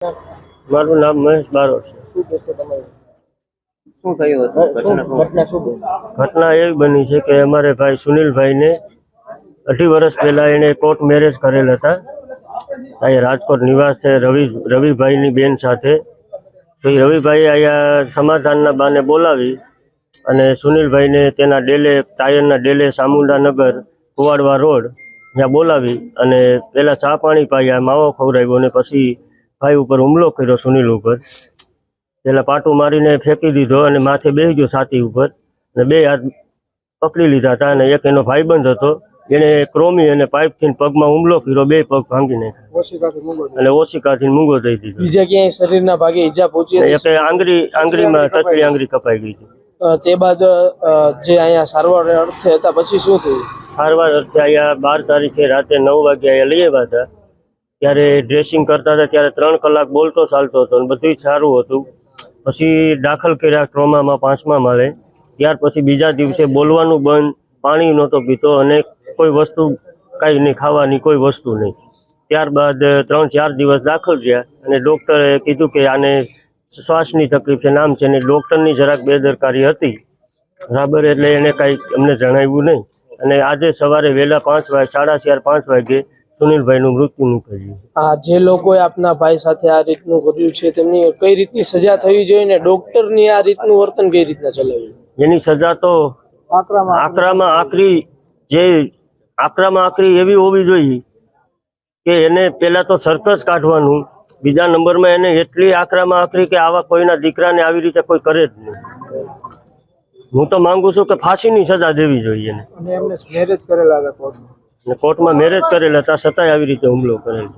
મારું નામ મહેશ બારોટ છે. શું કહેશો તમે શું થયું હતું? ઘટના શું? ઘટના એવી બની છે કે અમારે ભાઈ સુનિલભાઈને અઢી વર્ષ પહેલા એને કોર્ટ મેરેજ કરેલ હતા. અહીંયા રાજકોટ નિવાસ છે રવિ રવિભાઈની બેન સાથે. તો એ રવિભાઈએ અહીંયા સમાધાનના બાને બોલાવી અને સુનિલભાઈને તેના ડેલે ટાયરના ડેલે સામુંડાનગર કુવાડવા રોડ ત્યાં બોલાવી અને પહેલાં ચા પાણી પાયા માવો ખવડાવ્યો અને પછી ભાઈ ઉપર હુમલો કર્યો સુનિલ ઉપર. પેલા પાટું મારીને ફેંકી દીધો અને માથે બેસી ગયો છાતી ઉપર. અને બે હાથ પકડી લીધા હતા અને એક એનો ભાઈબંધ હતો. એને ક્રોમી અને પાઇપથી પગમાં હુમલો કર્યો બે પગ ભાંગી નાખ્યા. મૂંગો અને ઓશિકાથી મૂંગો થઈ દીધો. બીજા ક્યાંય શરીરના ભાગે ઈજા પહોંચી એક આંગળી આંગળીમાં ટચલી આંગળી કપાઈ ગઈ હતી તે બાદ જે અહીંયા સારવાર અર્થે હતા પછી શું થયું? સારવાર અર્થે અહીંયા બાર તારીખે રાતે નવ વાગે અહીંયા લઈ આવ્યા હતા. ત્યારે ડ્રેસિંગ કરતા હતા, ત્યારે ત્રણ કલાક બોલતો ચાલતો હતો અને બધું સારું હતું. પછી દાખલ કર્યા ટ્રોમામાં પાંચમા માળે. ત્યાર પછી બીજા દિવસે બોલવાનું બંધ, પાણી નહોતો પીતો અને કોઈ વસ્તુ કાંઈ નહીં, ખાવાની કોઈ વસ્તુ નહીં. ત્યારબાદ ત્રણ ચાર દિવસ દાખલ રહ્યા અને ડૉક્ટરે કીધું કે આને શ્વાસની તકલીફ છે, નામ છે અને ડૉક્ટરની જરાક બેદરકારી હતી. બરાબર એટલે એને કાંઈ અમને જણાવ્યું નહીં. અને આજે સવારે વહેલા પાંચ વાગે સાડા ચાર પાંચ વાગે સુનિલભાઈનું મૃત્યુ નીકળ્યું આ જે લોકોએ આપના ભાઈ સાથે આ રીતનું કર્યું છે તેમની કઈ રીતની સજા થવી જોઈએ ને ડોક્ટરની આ રીતનું વર્તન કઈ રીતના ચલાવ્યું? એની સજા તો આકરામાં આકરી. જે આકરામાં આકરી એવી હોવી જોઈએ કે એને પહેલા તો સર્કસ કાઢવાનું બીજા નંબરમાં એને એટલી આકરામાં આકરી કે આવા કોઈના દીકરાને આવી રીતે કોઈ કરે જ નહીં. હું તો માંગુ છું કે ફાંસીની સજા દેવી જોઈએ એને. અને એમને મેરેજ કરેલા હતા કોર્ટમાં. અને કોર્ટમાં મેરેજ કરેલા હતા છતાંય આવી રીતે હુમલો કરેલ